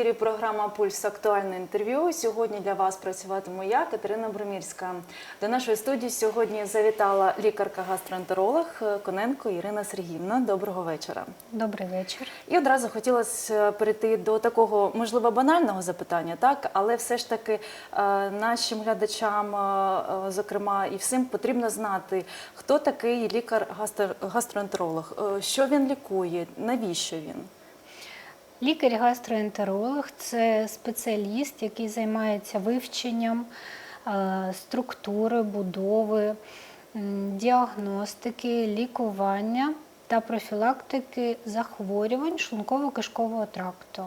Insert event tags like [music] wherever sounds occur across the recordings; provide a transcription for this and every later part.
ефірі програма Пульс актуальне інтерв'ю. Сьогодні для вас працюватиму я, Катерина Бромірська. До нашої студії сьогодні завітала лікарка-гастроентеролог Коненко Ірина Сергіївна. Доброго вечора. Добрий вечір. І одразу хотілося перейти до такого, можливо, банального запитання, так але все ж таки е, нашим глядачам, е, е, зокрема, і всім потрібно знати, хто такий лікар-гастроентеролог, е, що він лікує, навіщо він. Лікар-гастроентеролог це спеціаліст, який займається вивченням е, структури, будови, діагностики, лікування та профілактики захворювань шлунково-кишкового тракту,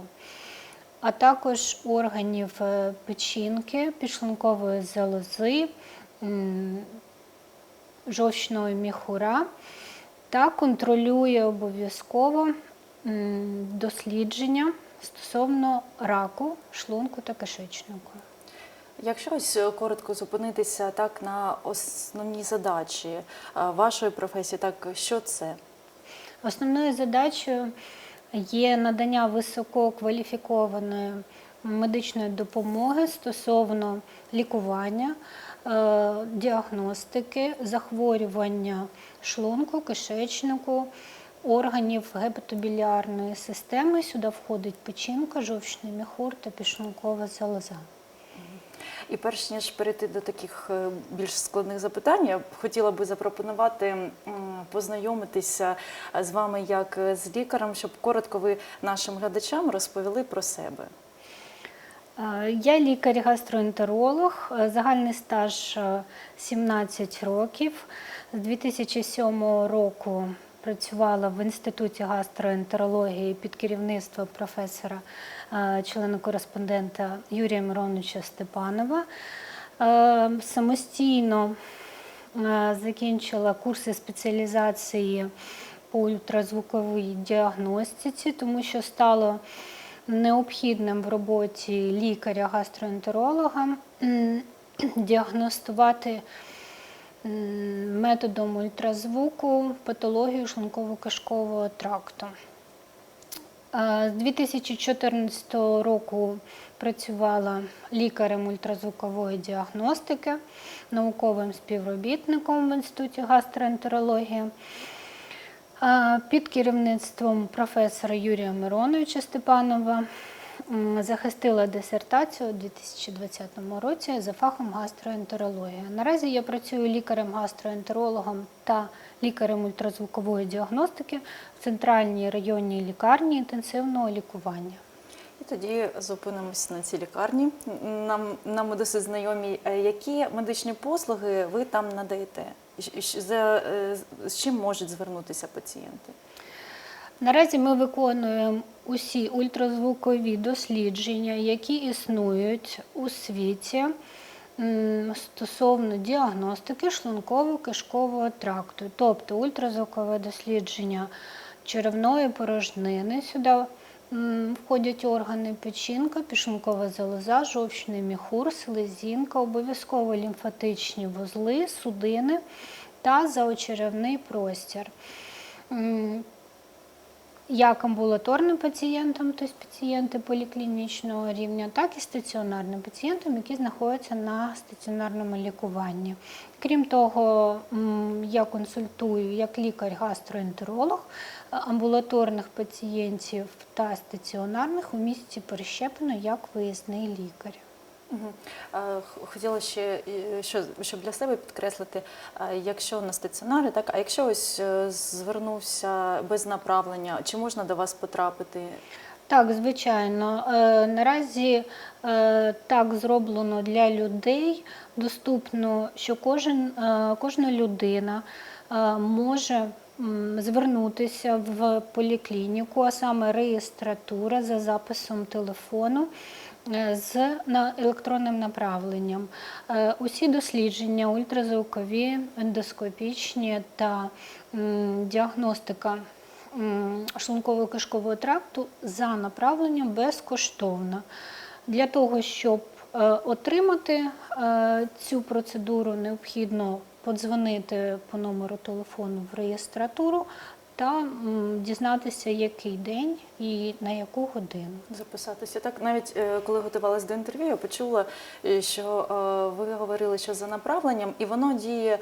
а також органів е, печінки, підшлункової залози, жовчного міхура та контролює обов'язково дослідження стосовно раку шлунку та кишечнику. Якщо ось е, коротко зупинитися так на основні задачі е, вашої професії, так що це? Основною задачею є надання висококваліфікованої медичної допомоги стосовно лікування, е, діагностики, захворювання шлунку, кишечнику, органів гепатобілярної системи. Сюди входить печінка, жовчний міхур та підшлункова залоза. І перш ніж перейти до таких е, більш складних запитань, я б хотіла би запропонувати познайомитися з вами як з лікарем, щоб коротко ви нашим глядачам розповіли про себе. Е, Я лікар-гастроентеролог, е, загальний стаж е, 17 років. З 2007 року працювала в Інституті гастроентерології під керівництвом професора, е, члена-кореспондента Юрія Мироновича Степанова. Е, Самостійно е, закінчила курси спеціалізації по ультразвуковій діагностиці, тому що стало необхідним в роботі лікаря-гастроентеролога [clears throat] діагностувати методом ультразвуку патологію шлунково-кишкового тракту. З 2014 року працювала лікарем ультразвукової діагностики, науковим співробітником в Інституті гастроентерології. Під керівництвом професора Юрія Мироновича Степанова захистила дисертацію у 2020 році за фахом гастроентерологія. Наразі я працюю лікарем-гастроентерологом та лікарем ультразвукової діагностики в центральній районній лікарні інтенсивного лікування. І тоді зупинимось на цій лікарні. Нам, нам досить знайомі, е, які медичні послуги ви там надаєте? Е, з чим можуть звернутися пацієнти? Наразі ми виконуємо усі ультразвукові дослідження, які існують у світі стосовно діагностики шлунково-кишкового тракту, тобто ультразвукове дослідження черевної порожнини. Сюди входять органи печінка, підшлункова залоза, жовчний міхур, слезінка, обов'язково лімфатичні вузли, судини та заочеревний простір. Як амбулаторним пацієнтам, тобто пацієнти поліклінічного рівня, так і стаціонарним пацієнтам, які знаходяться на стаціонарному лікуванні. Крім того, я консультую як лікар-гастроентеролог е, амбулаторних пацієнтів та стаціонарних у місті Перещепино як виїзний лікар. Е, Хотіла ще, що, щоб для себе підкреслити, е, якщо на стаціонарі, так, а якщо ось е, звернувся без направлення, чи можна до вас потрапити? Так, звичайно. Наразі так зроблено для людей. Доступно, що кожен, кожна людина може звернутися в поліклініку, а саме реєстратура за записом телефону. Е, З електронним направленням Е, усі дослідження, ультразвукові, ендоскопічні та діагностика шлунково-кишкового тракту за направленням безкоштовно. Для того, щоб е, отримати цю процедуру, необхідно подзвонити по номеру телефону в реєстратуру та дізнатися, який день і на яку годину. Записатися так. Навіть е, коли готувалась до інтерв'ю, я почула, е, що е, ви говорили, що за направленням, і воно діє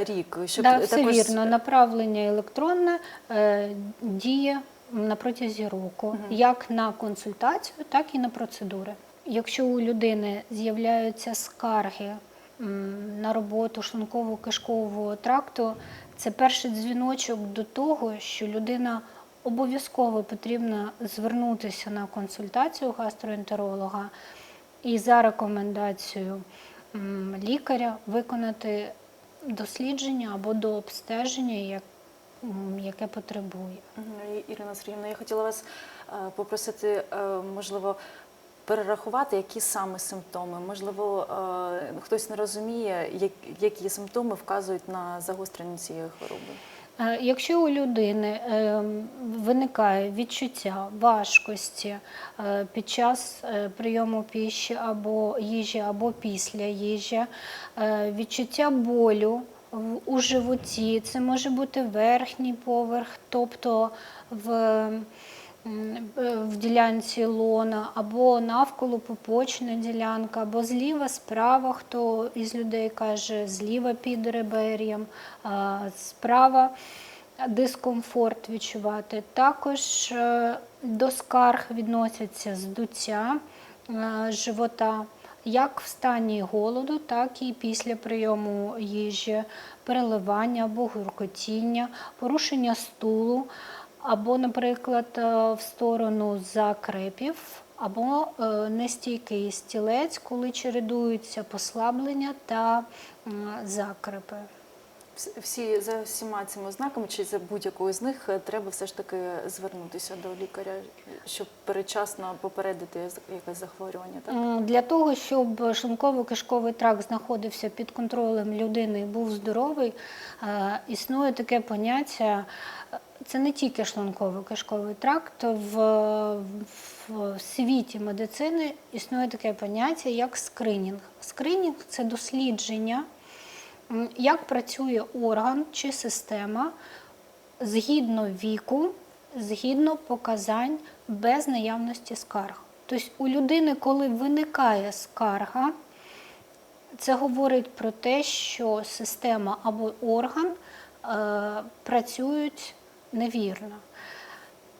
рік. Щоб Да, все також- вірно. Направлення електронне діє на протязі року, як на консультацію, так і на процедури. Якщо у людини з'являються скарги на роботу шлунково-кишкового тракту, це перший дзвіночок до того, що людина обов'язково потрібно звернутися на консультацію гастроентеролога і за рекомендацією лікаря виконати дослідження або до обстеження, яке потребує. Ірина Сергіївна, я хотіла вас е, попросити, е, можливо, перерахувати, які саме симптоми. Можливо, е, хтось не розуміє, які симптоми вказують на загострення цієї хвороби. Е, Якщо у людини е, виникає відчуття важкості під час прийому піші або їжі, або після їжі, відчуття болю у животі, це може бути верхній поверх, тобто в, в ділянці лона, або навколо пупочна ділянка, або зліва, справа, хто із людей каже, зліва під ребер'ям, справа дискомфорт відчувати. Також е, до скарг відносяться здуття е, живота, як в стані голоду, так і після прийому їжі, переливання або гуркотіння, порушення стулу, або, наприклад, е, в сторону закрепів, або е, нестійкий стілець, коли чередуються послаблення та закрепи. Всі за всіма цими ознаками, чи за будь-якою з них е, треба все ж таки звернутися до лікаря, щоб передчасно попередити якесь захворювання. Так? Для того, щоб шлунково-кишковий тракт знаходився під контролем людини і був здоровий, існує таке поняття. Це не тільки шлунково-кишковий тракт. В, в світі медицини існує таке поняття, як скринінг. Скринінг це дослідження, як працює орган чи система згідно віку, згідно показань без наявності скарг. Тобто у людини, коли виникає скарга, це говорить про те, що система або орган е, працюють невірно.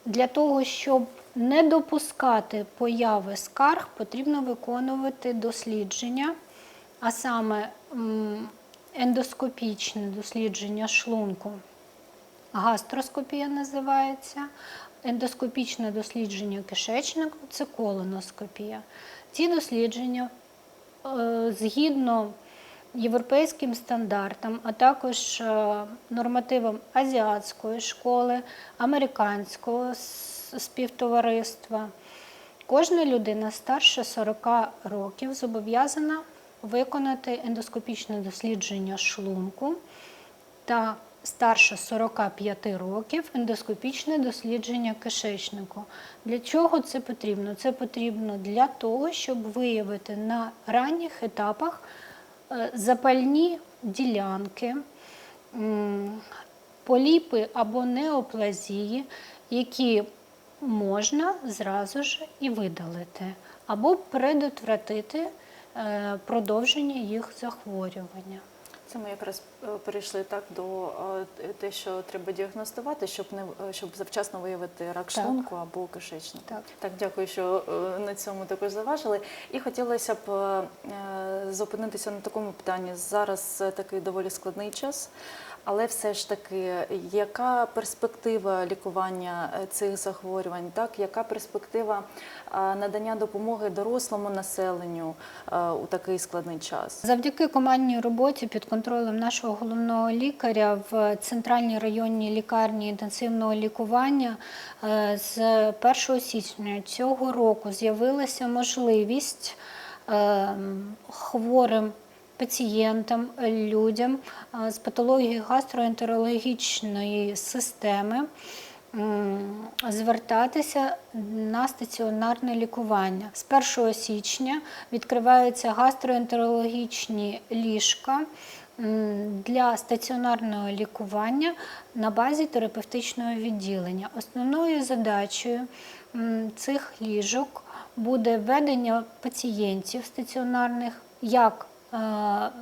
Для того, щоб не допускати появи скарг, потрібно виконувати дослідження, а саме ендоскопічне дослідження шлунку. Гастроскопія називається, ендоскопічне дослідження кишечника це колоноскопія. Ці дослідження е, згідно європейським стандартам, а також е, нормативам азіатської школи, американського співтовариства. Кожна людина старше 40 років зобов'язана виконати ендоскопічне дослідження шлунку та старше 45 років ендоскопічне дослідження кишечнику. Для чого це потрібно? Це потрібно для того, щоб виявити на ранніх етапах запальні ділянки, поліпи або неоплазії, які можна зразу ж і видалити, або предотвратити е, продовження їх захворювання. Це ми якраз е, перейшли так до е, те, що треба діагностувати, щоб не е, щоб завчасно виявити рак шлунку або кишечника. Так. так, дякую, що на цьому також заважили. І хотілося б зупинитися на такому питанні. Зараз такий доволі складний час. Але все ж таки, яка перспектива лікування е, цих захворювань? Так, яка перспектива е, надання допомоги дорослому населенню е, у такий складний час? Завдяки командній роботі під контролем нашого головного лікаря в центральній районній лікарні інтенсивного лікування з 1 січня цього року з'явилася можливість е, хворим пацієнтам, людям з патологією гастроентерологічної системи звертатися на стаціонарне лікування. З 1 січня відкриваються гастроентерологічні ліжка для стаціонарного лікування на базі терапевтичного відділення. Основною задачею цих ліжок буде введення пацієнтів стаціонарних як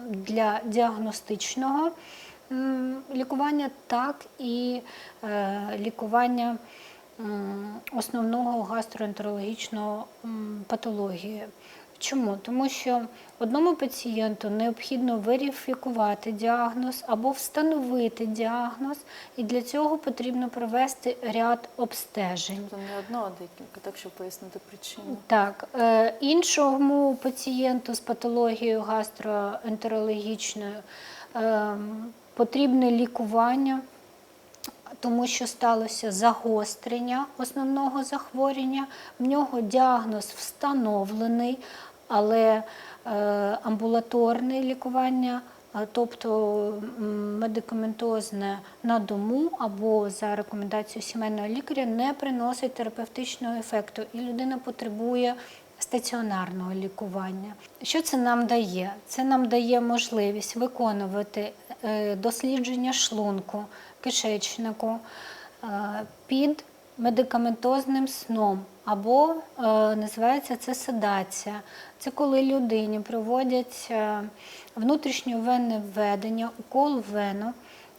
для діагностичного лікування, так і е, лікування основного гастроентерологічного патології. Чому? Тому що одному пацієнту необхідно верифікувати діагноз або встановити діагноз, і для цього потрібно провести ряд обстежень. Тобто не одно, а декілька, так щоб пояснити причину. Так, е, іншому пацієнту з патологією гастроентерологічною е, потрібне лікування, тому що сталося загострення основного захворювання. В нього діагноз встановлений, але е, амбулаторне лікування. е, Тобто медикаментозне на дому або за рекомендацією сімейного лікаря не приносить терапевтичного ефекту, і людина потребує стаціонарного лікування. Що це нам дає? Це нам дає можливість виконувати е, дослідження шлунку, кишечнику під медикаментозним сном, або е, називається це седація. Це коли людині проводять е, внутрішньовенне введення, укол вену.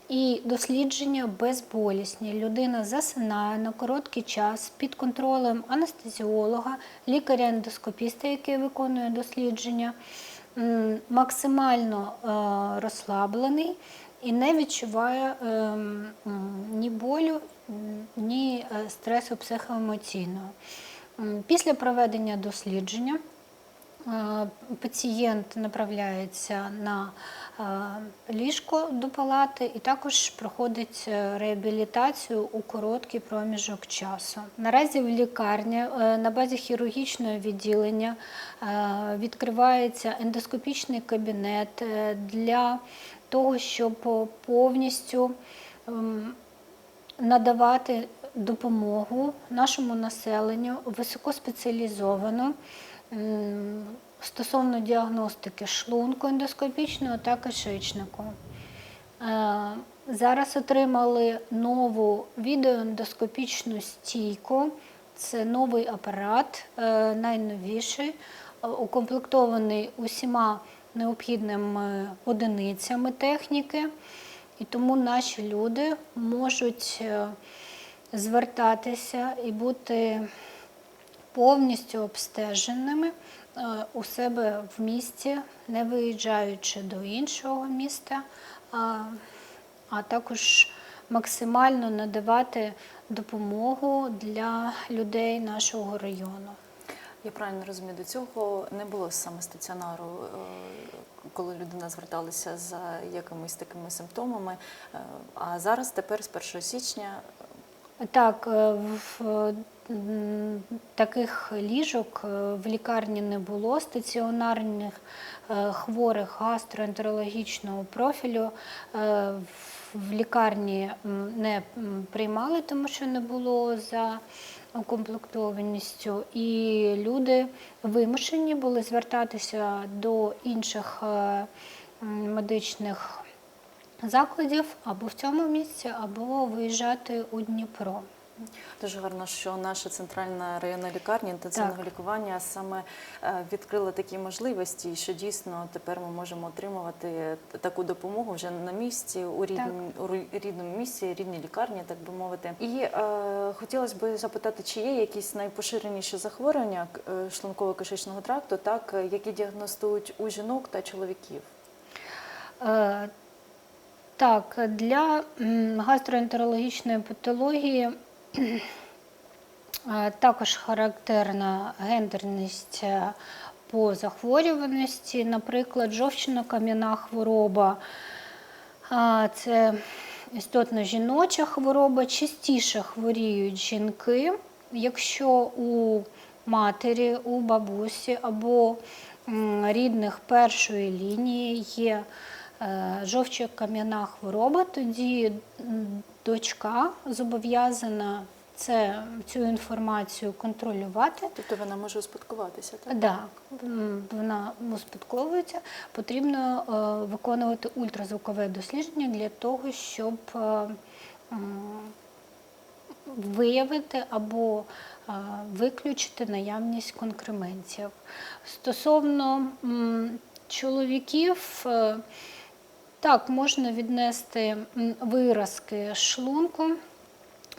І дослідження безболісні. Людина засинає на короткий час під контролем анестезіолога, лікаря-ендоскопіста, який виконує дослідження, максимально е, розслаблений і не відчуває ем, ні болю, ні е, стресу психоемоційного. Після проведення дослідження Е, Пацієнт направляється на е, ліжко до палати і також проходить е, реабілітацію у короткий проміжок часу. Наразі в лікарні е, на базі хірургічного відділення е, відкривається ендоскопічний кабінет е, для того, щоб повністю ем, надавати допомогу нашому населенню високоспеціалізовану стосовно діагностики шлунку ендоскопічного та кишечнику. Е, Зараз отримали нову відеоендоскопічну стійку. Це новий апарат, е, найновіший, е, укомплектований усіма необхідними одиницями техніки. І тому наші люди можуть е, звертатися і бути повністю обстеженими е, у себе в місті, не виїжджаючи до іншого міста, а також максимально надавати допомогу для людей нашого району. Я правильно розумію, до цього не було саме стаціонару, е, коли людина зверталася за якимись такими симптомами. Е, А зараз, тепер з 1 січня, Так, е, в таких ліжок в лікарні не було. Стаціонарних хворих гастроентерологічного профілю в лікарні не приймали, тому що не було за укомплектованістю. І люди вимушені були звертатися до інших е, медичних закладів або в цьому місці, або виїжджати у Дніпро. Дуже гарно, що наша центральна районна лікарня інтенсивного Так. лікування саме е, відкрила такі можливості, що дійсно тепер ми можемо отримувати таку допомогу вже на місці у рідному, у рідному місці, рідній лікарні, так би мовити. І е, хотілося б запитати, чи є якісь найпоширеніші захворювання е, шлунково-кишечного тракту, так е, які діагностують у жінок та чоловіків. Е, Так, для гастроентерологічної патології також характерна гендерність е, по захворюваності, наприклад, жовчно-кам'яна хвороба. Це істотно жіноча хвороба, частіше хворіють жінки, якщо у матері, у бабусі або рідних першої лінії є е, жовчо-кам'яна хвороба, тоді дочка зобов'язана це цю інформацію контролювати. Тобто вона може успадкуватися, так? Так, вона успадковується. Потрібно е, виконувати ультразвукове дослідження для того, щоб е, виявити або е, виключити наявність конкременців. Стосовно чоловіків, так, можна віднести виразки шлунку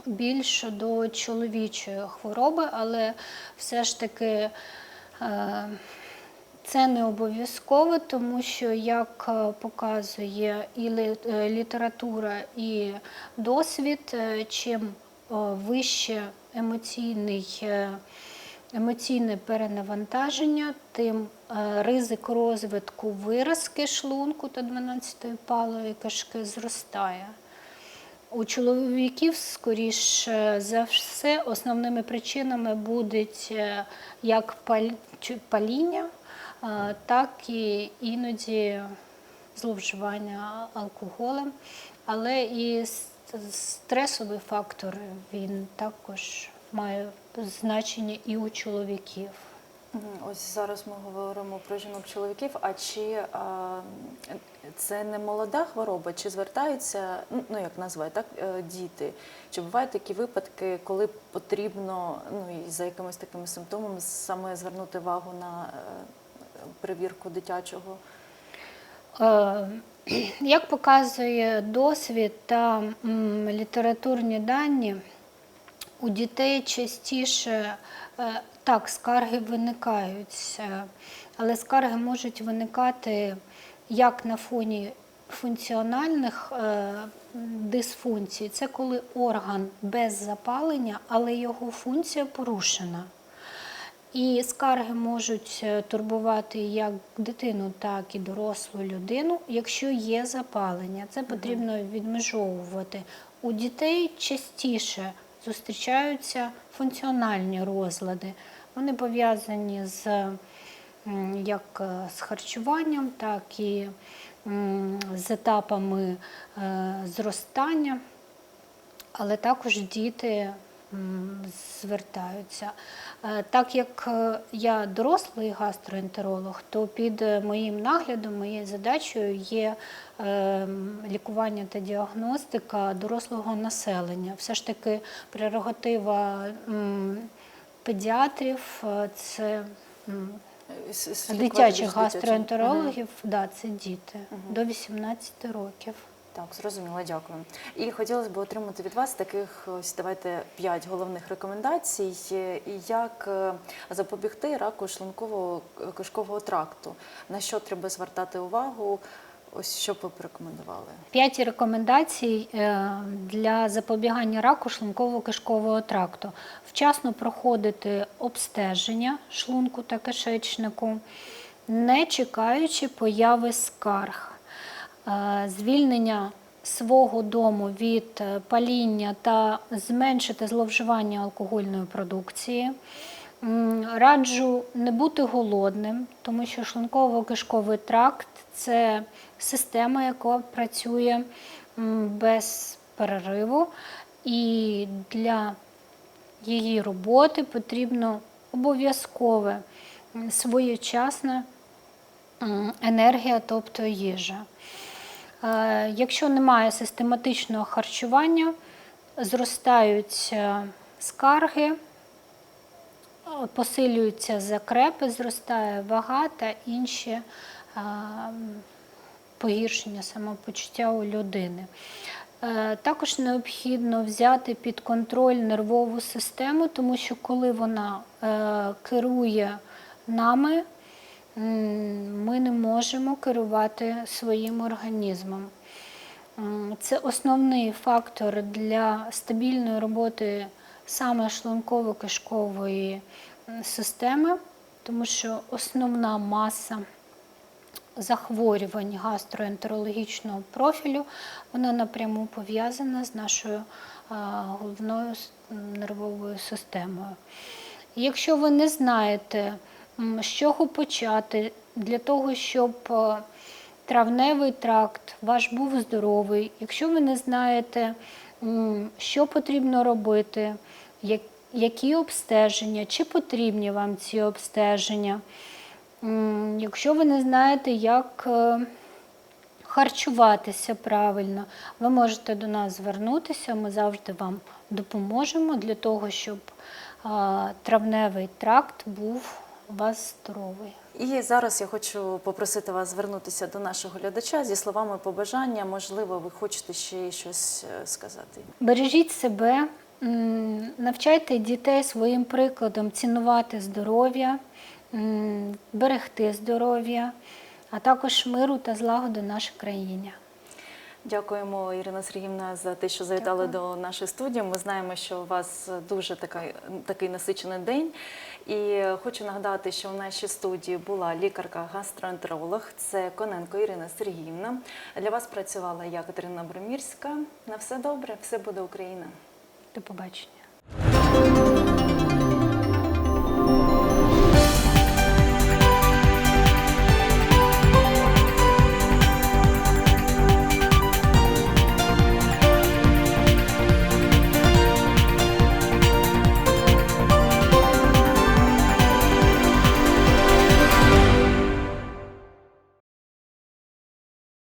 більше до чоловічої хвороби, але все ж таки е, це не обов'язково, тому що, як е, показує і е, література, і досвід, чим вище емоційний, емоційне перенавантаження, тим е, ризик розвитку виразки шлунку та 12-ї палої кишки зростає. У чоловіків, скоріше за все, основними причинами будуть е, як паління, е, так і іноді зловживання алкоголем, але і стресовий фактор він також має значення і у чоловіків. Ось зараз ми говоримо про жінок-чоловіків. А чи а, це не молода хвороба? Чи звертаються, ну, ну як назвати, так, е, діти? Чи бувають такі випадки, коли потрібно ну, і за якимись такими симптомами саме звернути увагу на е, перевірку дитячого? Е, [clears throat] Як показує досвід та літературні дані, у дітей частіше е, так скарги виникають, е, але скарги можуть виникати як на фоні функціональних е, дисфункцій. Це коли орган без запалення, але його функція порушена. І скарги можуть турбувати як дитину, так і дорослу людину, якщо є запалення. Це потрібно відмежовувати. У дітей частіше зустрічаються функціональні розлади. Вони пов'язані з як е, з харчуванням, так і з етапами е, зростання але також діти звертаються. Е, Так як е, я дорослий гастроентеролог, то під е, моїм наглядом, моєю задачею є е, лікування та діагностика дорослого населення. Все ж таки прерогатива педіатрів це дитячих гастроентерологів, да, це діти до 18 років. Так, зрозуміло, дякую. І хотілося б отримати від вас таких ось давайте п'ять головних рекомендацій, як е, запобігти раку шлункового е, кишкового тракту. На що треба звертати увагу? Ось що б ви порекомендували? П'ять рекомендацій е, для запобігання раку шлунково-кишкового тракту. Вчасно проходити обстеження шлунку та кишечнику, не чекаючи появи скарг, звільнення свого дому від е, паління та зменшити зловживання алкогольної продукції. Раджу не бути голодним, тому що шлунково-кишковий тракт це система, яка працює без перериву, і для її роботи потрібно обов'язкове м, енергія, тобто їжа. Е, Якщо немає систематичного харчування, зростають е, скарги, е, посилюються закрепи, зростає вага та інші погіршення самопочуття у людини. Також необхідно взяти під контроль нервову систему, тому що коли вона керує нами, ми не можемо керувати своїм організмом. Це основний фактор для стабільної роботи саме шлунково-кишкової системи, тому що основна маса захворювань гастроентерологічного профілю, вона напряму пов'язана з нашою головною нервовою системою. Якщо ви не знаєте, з чого почати для того, щоб е, травневий тракт ваш був здоровий, якщо ви не знаєте, що потрібно робити, які обстеження, чи потрібні вам ці обстеження. Якщо ви не знаєте, як е, харчуватися правильно, ви можете до нас звернутися, ми завжди вам допоможемо для того, щоб травневий тракт був вас здоровий. І зараз я хочу попросити вас звернутися до нашого глядача зі словами побажання. Можливо, ви хочете ще щось е, сказати. Бережіть себе, навчайте дітей своїм прикладом цінувати здоров'я, берегти здоров'я, а також миру та злагоди нашій країні. Дякуємо, Ірина Сергіївна, за те, що завітали до нашої студії. Ми знаємо, що у вас дуже така, такий насичений день. І хочу нагадати, що в нашій студії була лікарка-гастроентеролог, це Коненко Ірина Сергіївна. Для вас працювала я, Катерина Бромірська. На все добре, все буде Україна. До побачення.